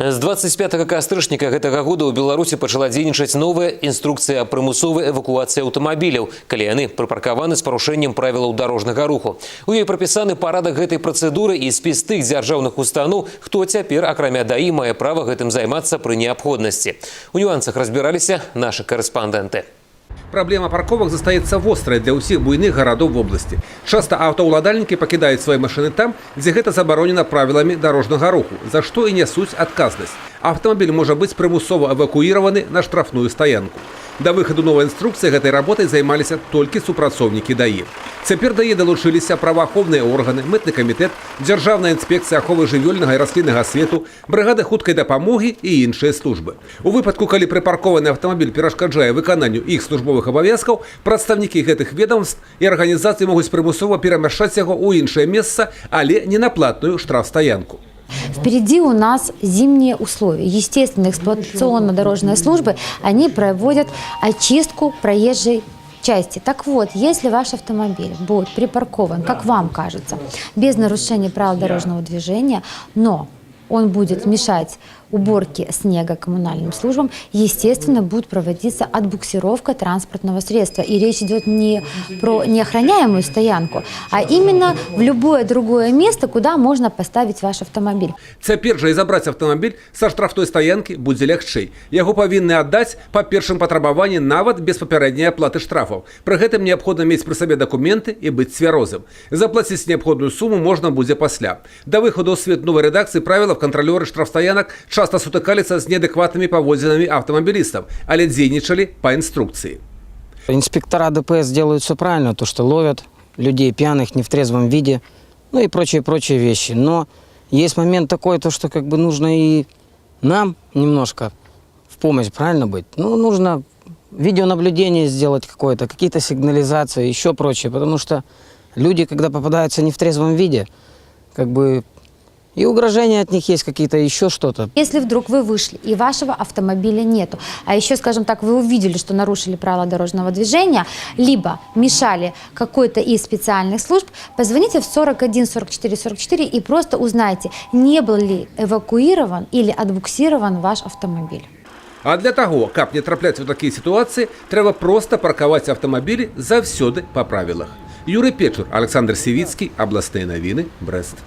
З 25 кастрычніка гэтага года ў Беларусі пачала дзейнічаць новая інструкцыя прымусовай эвакуацыі аўтамабіляў, калі яны прыпаркаваны з парушэннем правілаў дарожнага руху. У ёй прапісаны парадак гэтай працэдуры і спіс тых дзяржаўных устаноў, хто цяпер, акрамя даі, мае права гэтым займацца пры неабходнасці. У нюансах разбіраліся нашы корэспандэнты. Праблема парковак застаецца вострай для ўсіх буйных гарадоў вобласці. Часта аўтаўладальнікі пакідаюць свае машыны там, дзе гэта забаронена правіламі дарожнага руху, за што і нясуць адказнасць. Аўтамабіль можа быць прымусова эвакуіраваны на штрафную стаянку. Да выхаду новай інструкцыі гэтай работай займаліся толькі супрацоўнікі даі. Цяпер дае далучыліся праваахоўныя органы, мытны камітэт, дзяржаўная інспекцыя аховы жывёльнага і расліннага свету, брыгада хуткай дапамогі і іншыя службы. У выпадку, калі прыпаркованы аўтамабіль перашкаджае выкананню іх службовых абавязкаў, прадстаўнікі гэтых ведомств і арганізацыі могуць прымусова перамяшчаць яго ў іншае месца, але не на платную штрафстаянку. Впереди у нас зимние условия. Естественно, эксплуатационно-дорожные службы, они проводят очистку проезжей части. Так вот, если ваш автомобиль будет припаркован, как вам кажется, без нарушения правил дорожного движения, но он будет мешать уборке снега коммунальным службам, естественно, будет проводиться отбуксировка транспортного средства. И речь идет не про неохраняемую стоянку, а именно в любое другое место, куда можно поставить ваш автомобиль. Цяпер жа і забраць аўтамабіль са штрафной стаянкі будзе лягчэй. Яго павінны аддаць па першым патрабаванні нават без папярэдняй аплаты штрафаў. Пры гэтым неабходна мець пры сабе дакументы і быць цвярозым. Заплаціць неабходную суму можна будзе пасля. Да выхаду ў свет новай рэдакцыі правілаў кантралёры штрафстаянак часта сутыкаліся з неадэкватнымі паводзінамі аўтамабілістаў, але дзейнічалі па інструкцыі. Инспектора ДПС делают все правильно, то, что ловят людей пьяных, не в трезвом виде, ну и прочие-прочие вещи. Но есть момент такой, то, что как бы нужно и нам немножко в помощь, правильно быть? Ну, нужно видеонаблюдение сделать какое-то, какие-то сигнализации, еще прочее, потому что люди, когда попадаются не в трезвом виде, как бы и угрожения от них есть какие-то, еще что-то. Если вдруг вы вышли и вашего автомобиля нету, а еще, скажем так, вы увидели, что нарушили правила дорожного движения, либо мешали какой-то из специальных служб, позвоните в 41 44 44 и просто узнайте, не был ли эвакуирован или отбуксирован ваш автомобиль. А для таго, каб не трапляць у такія сітуацыі, трэба проста паркаваць аўтамабілі заўсёды па правілах. Юрый Печур, Александр Сівіцкі, абласныя навіны, Брэст.